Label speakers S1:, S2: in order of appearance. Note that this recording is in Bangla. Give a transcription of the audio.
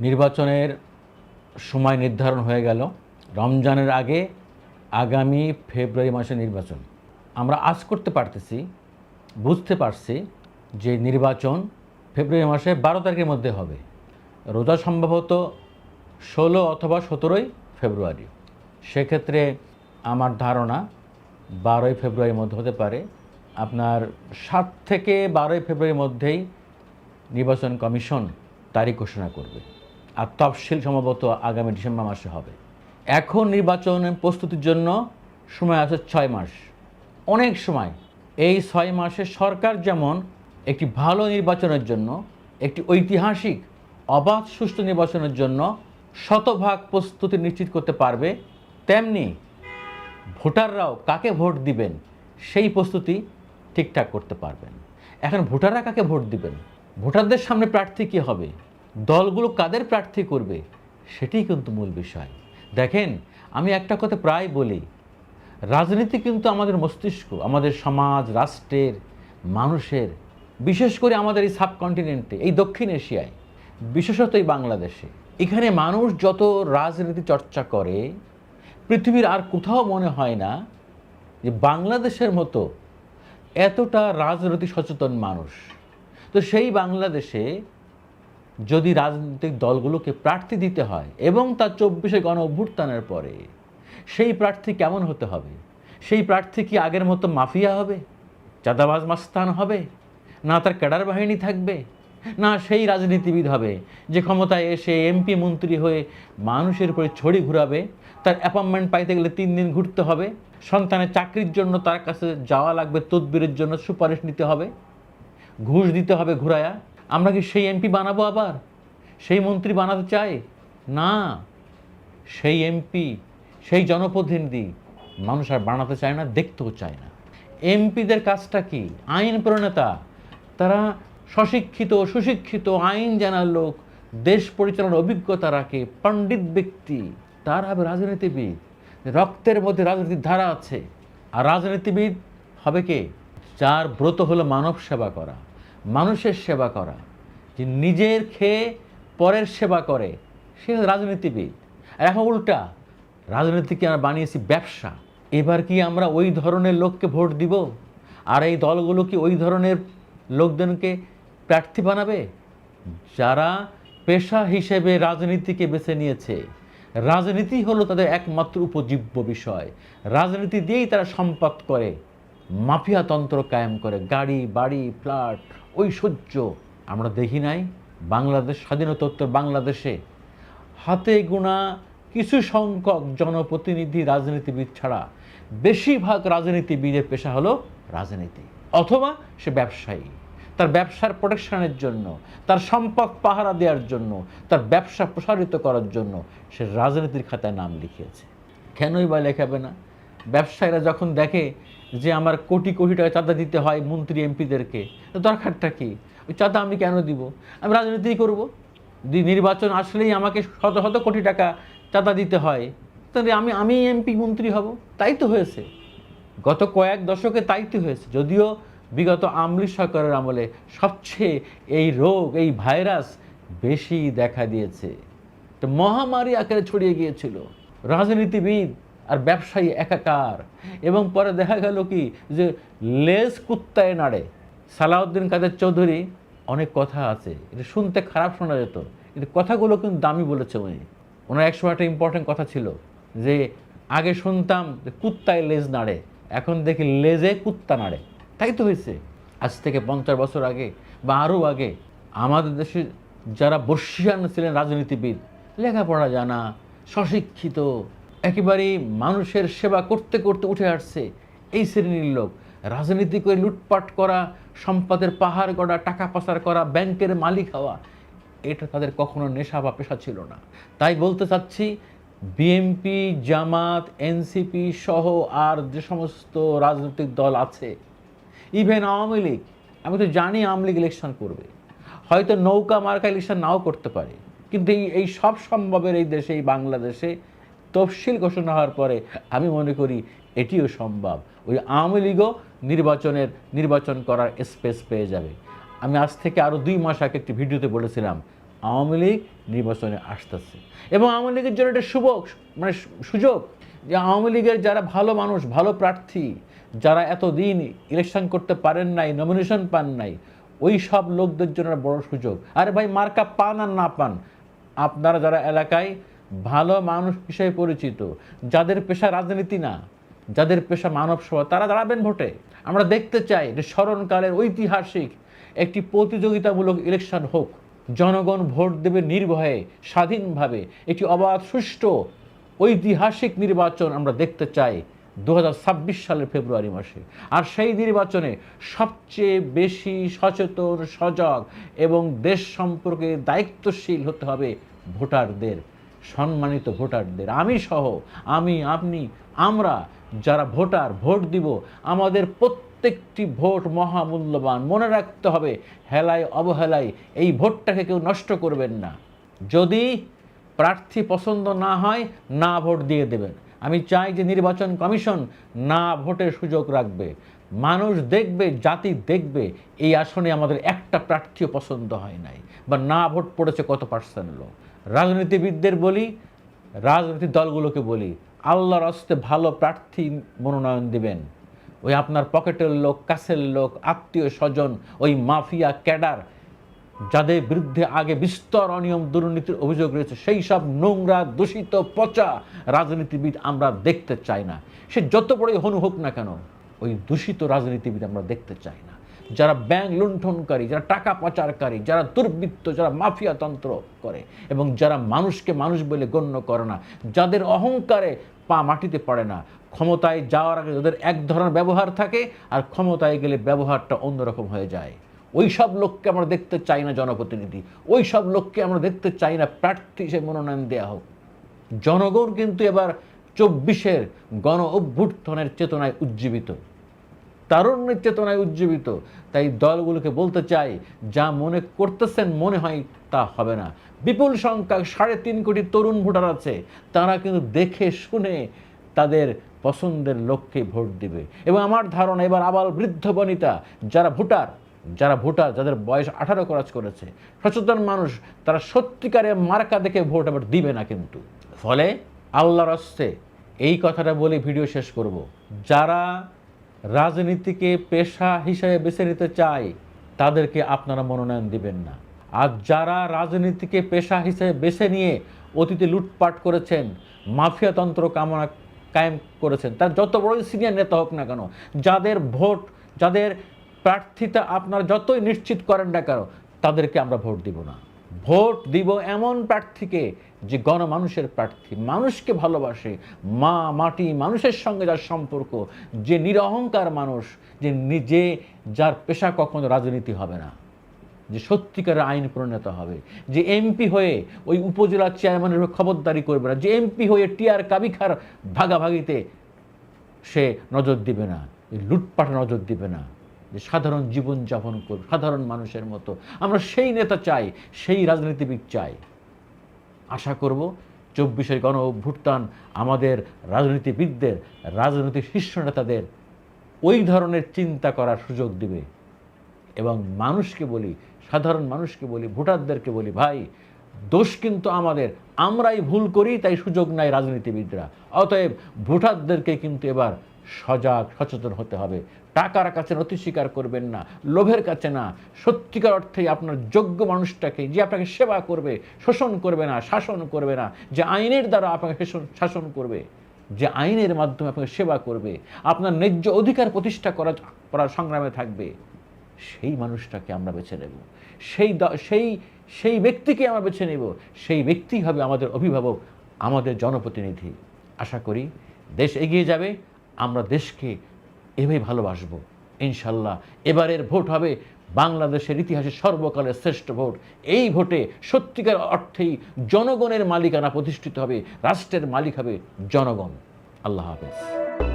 S1: নির্বাচনের সময় নির্ধারণ হয়ে গেল। রমজানের আগে আগামী ফেব্রুয়ারি মাসে নির্বাচন। আমরা আজ করতে পারতেছি, বুঝতে পারছি যে নির্বাচন ফেব্রুয়ারি মাসে বারো তারিখের মধ্যে হবে। রোজা সম্ভবত ষোলো অথবা সতেরোই ফেব্রুয়ারি। সেক্ষেত্রে আমার ধারণা বারোই ফেব্রুয়ারির মধ্যে হতে পারে। আপনার সাত থেকে বারোই ফেব্রুয়ারির মধ্যেই নির্বাচন কমিশন তারিখ ঘোষণা করবে। আর তফসিল সম্ভবত আগামী ডিসেম্বর মাসে হবে। এখন নির্বাচনের প্রস্তুতির জন্য সময় আছে ছয় মাস। অনেক সময়। এই ছয় মাসে সরকার যেমন একটি ভালো নির্বাচনের জন্য, একটি ঐতিহাসিক, অবাধ, সুষ্ঠু নির্বাচনের জন্য শতভাগ প্রস্তুতি নিশ্চিত করতে পারবে, তেমনি ভোটাররাও কাকে ভোট দিবেন সেই প্রস্তুতি ঠিকঠাক করতে পারবেন। এখন ভোটাররা কাকে ভোট দিবেন? ভোটারদের সামনে প্রার্থী কী হবে? দলগুলো কাদের প্রার্থী করবে, সেটাই কিন্তু মূল বিষয়। দেখেন, আমি একটা কথা প্রায় বলি, রাজনীতি কিন্তু আমাদের মস্তিষ্ক, আমাদের সমাজ, রাষ্ট্রের, মানুষের, বিশেষ করে আমাদের এই সাবকন্টিনেন্টে, এই দক্ষিণ এশিয়ায়, বিশেষত এই বাংলাদেশে, এখানে মানুষ যত রাজনীতি চর্চা করে, পৃথিবীর আর কোথাও মনে হয় না যে বাংলাদেশের মতো এতটা রাজনৈতিক সচেতন মানুষ। তো সেই বাংলাদেশে যদি রাজনৈতিক দলগুলোকে প্রার্থী দিতে হয় এবং তার চব্বিশে গণ অভ্যুত্থানের পরে, সেই প্রার্থী কেমন হতে হবে? সেই প্রার্থী কি আগের মতো মাফিয়া হবে? চাঁদাবাজ মাস্তান হবে? না তার ক্যাডার বাহিনী থাকবে? না সেই রাজনীতিবিদ হবে যে ক্ষমতায় এসে এমপি মন্ত্রী হয়ে মানুষের উপরে ছড়ি ঘুরাবে, তার অ্যাপয়েন্টমেন্ট পাইতে গেলে তিন দিন ঘুরতে হবে, সন্তানের চাকরির জন্য তার কাছে যাওয়া লাগবে, তদবিরের জন্য সুপারিশ নিতে হবে, ঘুষ দিতে হবে ঘুরায়া আমরা কি সেই এমপি বানাবো আবার? সেই মন্ত্রী বানাতে চাই না। সেই এমপি, সেই জনপ্রতিনিধি মানুষ আর বানাতে চায় না, দেখতেও চায় না। এমপিদের কাজটা কি? আইন প্রণেতা। তারা স্বশিক্ষিত, সুশিক্ষিত, আইন জানার লোক, দেশ পরিচালনার অভিজ্ঞতা রাখে, পণ্ডিত ব্যক্তি। তার হবে রাজনীতিবিদ। রক্তের মধ্যে রাজনীতির ধারা আছে। আর রাজনীতিবিদ হবে কে? যার ব্রত হলো মানব সেবা করা। মানুষের সেবা করা, যে নিজের খেয়ে পরের সেবা করে, সে রাজনীতিবিদ। আর এখন উল্টা, রাজনীতিকে আমরা বানিয়েছি ব্যবসা। এবার কি আমরা ওই ধরনের লোককে ভোট দিব? আর এই দলগুলো কি ওই ধরনের লোকজনকে প্রার্থী বানাবে? যারা পেশা হিসেবে রাজনীতিকে বেছে নিয়েছে। রাজনীতি হলো তাদের একমাত্র উপজীব্য বিষয়। রাজনীতি দিয়েই তারা সম্পদ করে, মাফিয়া তন্ত্র কায়েম করে, গাড়ি, বাড়ি, ফ্ল্যাট ঐশ্বর্য আমরা দেখি নাই। বাংলাদেশ, স্বাধীনতোত্তর বাংলাদেশে হাতে গোনা কিছু সংখ্যক জনপ্রতিনিধি রাজনীতিবিদ ছাড়া বেশিরভাগ রাজনীতিবিদের পেশা হলো রাজনীতি অথবা সে ব্যবসায়ী। তার ব্যবসার প্রোটেকশনের জন্য, তার সম্পদ পাহারা দেওয়ার জন্য, তার ব্যবসা প্রসারিত করার জন্য সে রাজনীতির খাতায় নাম লিখিয়েছে। কেনই বা লেখাবে না? ব্যবসায়ীরা যখন দেখে যে আমার কোটি কোটি টাকা চাঁদা দিতে হয় মন্ত্রী এমপিদেরকে দরকারটা কি? ওই চাঁদা আমি কেন দিব? আমি রাজনীতি করব? দি নির্বাচন আসলেই আমাকে শত শত কোটি টাকা চাঁদা দিতে হয়, তাহলে আমি আমি এমপি মন্ত্রী হব? তাই তো হয়েছে। গত কয়েক দশকে তাই তো হয়েছে। যদিও বিগত আমলি সরকারের আমলে সবচেয়ে এই রোগ, এই ভাইরাস বেশি দেখা দিয়েছে। একটা মহামারী আকারে ছড়িয়ে গিয়েছিল। রাজনীতিবিদ আর ব্যবসায়ী একাকার। এবং পরে দেখা গেল কি যে লেজ কুত্তায় নাড়ে। সালাউদ্দিন কাদের চৌধুরী, অনেক কথা আছে। এটা শুনতে খারাপ শোনা যেত। কিন্তু কথাগুলো কিন্তু দামি বলেছে উনি। ওনার একসময় একটা ইম্পর্টেন্ট কথা ছিল যে, আগে শুনতাম যে কুত্তায় লেজ নাড়ে, এখন দেখি লেজে কুত্তা নাড়ে। তাই তো হয়েছে। আজ থেকে পঞ্চাশ বছর আগে বা আরও আগে আমাদের দেশে যারা বর্ষিয়ান ছিলেন রাজনীতিবিদ, লেখাপড়া জানা, স্বশিক্ষিত একেবারেই মানুষের সেবা করতে করতে উঠে আসছে এই শ্রেণির লোক। রাজনীতি করে লুটপাট করা, সম্পদের পাহাড় গড়া, টাকা পাচার করা, ব্যাংকের মালিক হওয়া, এটা তাদের কখনো নেশা বা পেশা ছিল না। তাই বলতে চাচ্ছি বিএনপি জামাত এনসিপি সহ আর যে সমস্ত রাজনৈতিক দল আছে ইভেন আওয়ামী লীগ, আমি তো জানি আওয়ামী লীগ ইলেকশন করবে। হয়তো নৌকা মার্কা ইলেকশন নাও করতে পারে, কিন্তু এই সব সম্ভবের এই দেশে, এই বাংলাদেশে তফসিল ঘোষণা হওয়ার পরে আমি মনে করি এটিও সম্ভব। ওই আওয়ামী লীগও নির্বাচনের, নির্বাচন করার স্পেস পেয়ে যাবে। আমি আজ থেকে আরও দুই মাস আগে একটি ভিডিওতে বলেছিলাম, আওয়ামী লীগ নির্বাচনে আসতেছে। এবং আওয়ামী লীগের জন্য এটা শুভ মানে সুযোগ যে আওয়ামী লীগের যারা ভালো মানুষ, ভালো প্রার্থী, যারা এতদিন ইলেকশন করতে পারেন নাই নমিনেশন পান নাই, ওই সব লোকদের জন্য একটা বড় সুযোগ। আরে ভাই, মার্কা পান আর না পান, আপনারা যারা এলাকায় ভালো মানুষ হিসেবে পরিচিত, যাদের পেশা রাজনীতি না, যাদের পেশা মানব সেবা তারা দাঁড়াবেন ভোটে। আমরা দেখতে চাই যে স্মরণকালের ঐতিহাসিক একটি প্রতিযোগিতামূলক ইলেকশন হোক। জনগণ ভোট দেবে নির্ভয়ে, স্বাধীনভাবে। একটি অবাধ, সুষ্ঠু, ঐতিহাসিক নির্বাচন আমরা দেখতে চাই দু হাজার ছাব্বিশ সালের ফেব্রুয়ারি মাসে। আর সেই নির্বাচনে সবচেয়ে বেশি সচেতন, সজাগ এবং দেশ সম্পর্কে দায়িত্বশীল হতে হবে ভোটারদের। সম্মানিত ভোটারদের। আমি সহ, আমি, আপনি, আমরা যারা ভোটার, ভোট দিব, আমাদের প্রত্যেকটি ভোট মহামূল্যবান। মনে রাখতে হবে, হেলায় অবহেলায় এই ভোটটাকে কেউ নষ্ট করবেন না। যদি প্রার্থী পছন্দ না হয়, না ভোট দিয়ে দেবেন। আমি চাই যে নির্বাচন কমিশন না ভোটের সুযোগ রাখবে। মানুষ দেখবে, জাতি দেখবে, এই আসনে আমাদের একটা প্রার্থীও পছন্দ হয় নাই, বা না ভোট পড়েছে কত পার্সেন্ট লোক। রাজনীতিবিদদের বলি রাজনৈতিক দলগুলোকে বলি, আল্লাহর হস্তে ভালো প্রার্থী মনোনয়ন দিবেন। ওই আপনার পকেটের লোক, কাছের লোক, আত্মীয় স্বজন, ওই মাফিয়া ক্যাডার, যাদের বিরুদ্ধে আগে বিস্তর অনিয়ম দুর্নীতির অভিযোগ রয়েছে, সেই সব নোংরা, দূষিত, পচা রাজনীতিবিদ আমরা দেখতে চাই না। সে যত বড়ই হনু হোক না কেন, ওই দূষিত রাজনীতিবিদ আমরা দেখতে চাই না। যারা ব্যাংক লুণ্ঠনকারী, যারা টাকা পাচারকারী যারা দুর্বৃত্ত, যারা মাফিয়া তন্ত্র করে এবং যারা মানুষকে মানুষ বলে গণ্য করে না, যাদের অহংকারে পা মাটিতে পড়ে না, ক্ষমতায় যাওয়ার আগে যাদের এক ধরনের ব্যবহার থাকে আর ক্ষমতায় গেলে ব্যবহারটা অন্যরকম হয়ে যায়। ওই সব লোককে আমরা দেখতে চাই না জনপ্রতিনিধি ওই সব লোককে আমরা দেখতে চাই না প্রার্থী হিসেবে মনোনয়ন দেওয়া হোক। জনগণ কিন্তু এবার চব্বিশের গণ অভ্যুত্থানের চেতনায় উজ্জীবিত। তারুণ্যের চেতনায় উজ্জীবিত। তাই দলগুলোকে বলতে চাই, যা মনে করতেছেন মনে হয় তা হবে না। বিপুল সংখ্যা সাড়ে তিন কোটি তরুণ ভোটার আছে, তারা কিন্তু দেখে শুনে তাদের পছন্দের লোককে ভোট দিবে। এবং আমার ধারণা, এবার আবার বৃদ্ধ বনিতা, যারা ভোটার যারা ভোটার, যাদের বয়স আঠারো ক্রস করেছে, সচেতন মানুষ, তারা সত্যিকারে মার্কা দেখে ভোট আবার দিবে না কিন্তু। ফলে আল্লাহর হস্তে এই কথাটা বলে ভিডিও শেষ করব। যারা রাজনীতিকে পেশা হিসেবে বেছে নিতে চায়, তাদেরকে আপনারা মনোনয়ন দিবেন না। আর যারা রাজনীতিকে পেশা হিসেবে বেছে নিয়ে অতীতে লুটপাট করেছেন মাফিয়াতন্ত্র কামনা কায়েম করেছেন, তার যত বড় সিনিয়র নেতা হোক না কেন, যাদের ভোট, যাদের প্রার্থিতা আপনারা যতই নিশ্চিত করেন না কেন, তাদেরকে আমরা ভোট দিব না। ভোট দিব এমন প্রার্থীকে যে গণমানুষের প্রার্থী, মানুষকে ভালোবাসে। মা, মাটি, মানুষের সঙ্গে যার সম্পর্ক, যে নিরহংকার মানুষ, যে নিজে, যার পেশা কখনো রাজনীতি হবে না। যে সত্যিকারের আইন প্রণেত হবে। যে এমপি হয়ে ওই উপজেলা চেয়ারম্যানের খবরদারি করবে না। যে এমপি হয়ে টিআর কাবিখার ভাগাভাগিতে সে নজর দিবে না। লুটপাটে নজর দিবে না। যে সাধারণ জীবনযাপন করুক, সাধারণ মানুষের মতো। আমরা সেই নেতা চাই, সেই রাজনীতিবিদ চাই। আশা করব চব্বিশের গণ অভ্যুত্থান আমাদের রাজনীতিবিদদের, রাজনৈতিক শীর্ষ নেতাদের ওই ধরনের চিন্তা করার সুযোগ দিবে। এবং মানুষকে বলি, সাধারণ মানুষকে বলি, ভোটারদেরকে বলি, ভাই দোষ কিন্তু আমাদের। আমরাই ভুল করি, তাই সুযোগ নাই রাজনীতিবিদরা। অতএব ভোটারদেরকে কিন্তু এবার সজাগ, সচেতন হতে হবে। টাকার কাছে নথি স্বীকার করবেন না, লোভের কাছে না। সত্যিকার অর্থে আপনার যোগ্য মানুষটাকে যে আপনাকে সেবা করবে, শোষণ করবে না, শাসন করবে না, যে আইনের দ্বারা আপনাকে শাসন- করবে, যে আইনের মাধ্যমে আপনাকে সেবা করবে, আপনার ন্যায্য অধিকার প্রতিষ্ঠা করা করার সংগ্রামে থাকবে, সেই মানুষটাকে আমরা বেছে নেব। সেই সেই সেই ব্যক্তিকে আমরা বেছে নেব, সেই ব্যক্তি হবে আমাদের অভিভাবক, আমাদের জনপ্রতিনিধি। আশা করি দেশ এগিয়ে যাবে, আমরা দেশকে এভাবে ভালোবাসবো, ইনশাল্লাহ। এবারের ভোট হবে বাংলাদেশের ইতিহাসে সর্বকালের শ্রেষ্ঠ ভোট। এই ভোটে সত্যিকার অর্থেই জনগণের মালিকানা প্রতিষ্ঠিত হবে, রাষ্ট্রের মালিক হবে জনগণ। আল্লাহ হাফেজ।